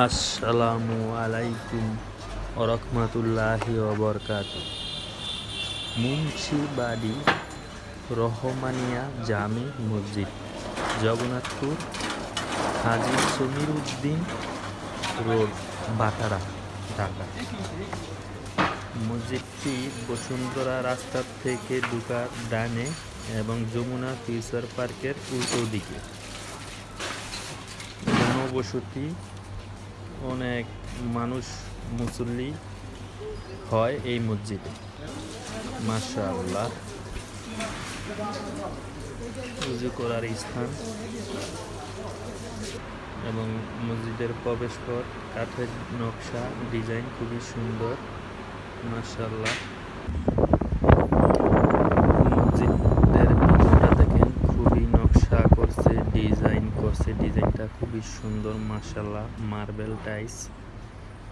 আসসালামু আলাইকুম রহমতুল্লাহি বরকাত মুন্সিবাড়ি রহমানিয়া জামে মসজিদ, জগন্নাথপুর, হাজি সমীর উদ্দিন রোড, বাটারা, ঢাকা। মসজিদটি বসুন্ধরা রাস্তার থেকে ঢুকার ডানে এবং যমুনা ফিউচার পার্কের উল্টো দিকে। জনবসতি অনেক মানুষ মুসল্লি হয় এই মসজিদে। মাশা আল্লাহ উজু করার স্থান। এবং মসজিদের প্রবেশ পথ কাঠের নকশা, ডিজাইন খুবই সুন্দর। মাশাআল্লাহ মসজিদের ভিতরটা দেখেন খুবই নকশা করছে ডিজাইন করছে ডিজাইনটা খুবই সুন্দর, মাশাআল্লাহ মার্বেল টাইস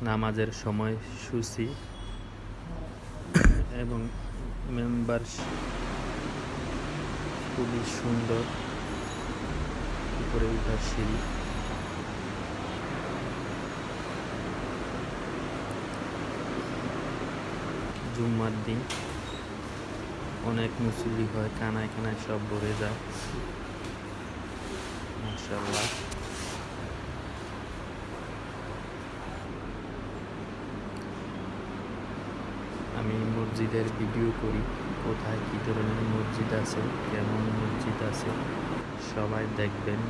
নামাজের সময় সূচি এবং মেম্বার খুবই সুন্দর উপরে উঠার সিঁড়ি। জুম্মার দিন অনেক মুসল্লি হয়, কানায় কানায় সব ভরে যায়। মাশাল্লাহ আমি মসজিদের ভিডিও করি, কোথায় কী ধরনের মসজিদ আছে, কেমন মসজিদ আছে, সবাই দেখবেন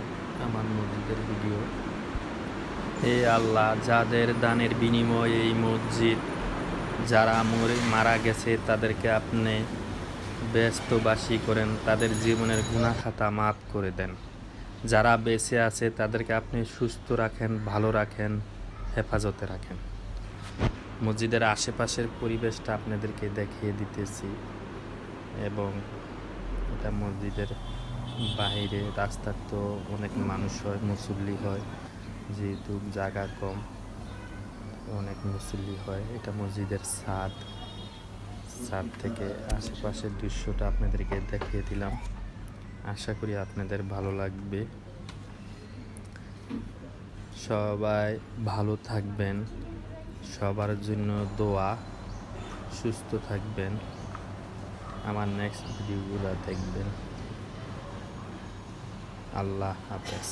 আমার মসজিদের ভিডিও হে আল্লাহ, যাদের দানের বিনিময়ে এই মসজিদ, যারা মরে, মারা গেছে, তাদেরকে আপনি ব্যস্তবাসী করেন, তাদের জীবনের গুণাখাতা মাফ করে দেন। যারা বেঁচে আছে, তাদেরকে আপনি সুস্থ রাখেন, ভালো রাখেন, হেফাজতে রাখেন। মসজিদের আশেপাশের পরিবেশটা আপনাদেরকে দেখিয়ে দিতেছি এবং এটা মসজিদের বাইরে রাস্তার তো অনেক মানুষ হয়, মুসল্লি হয়, যেহেতু জায়গা কম, অনেক মুসল্লি হয়। এটা মসজিদের ছাদ ছাদ থেকে আশেপাশের দৃশ্যটা আপনাদেরকে দেখিয়ে দিলাম। আশা করি আপনাদের ভালো লাগবে। সবাই ভালো থাকবেন, সবার জন্য দোয়া, সুস্থ থাকবেন। আমার নেক্সট ভিডিওগুলো দেখবেন। আল্লাহ হাফেজ।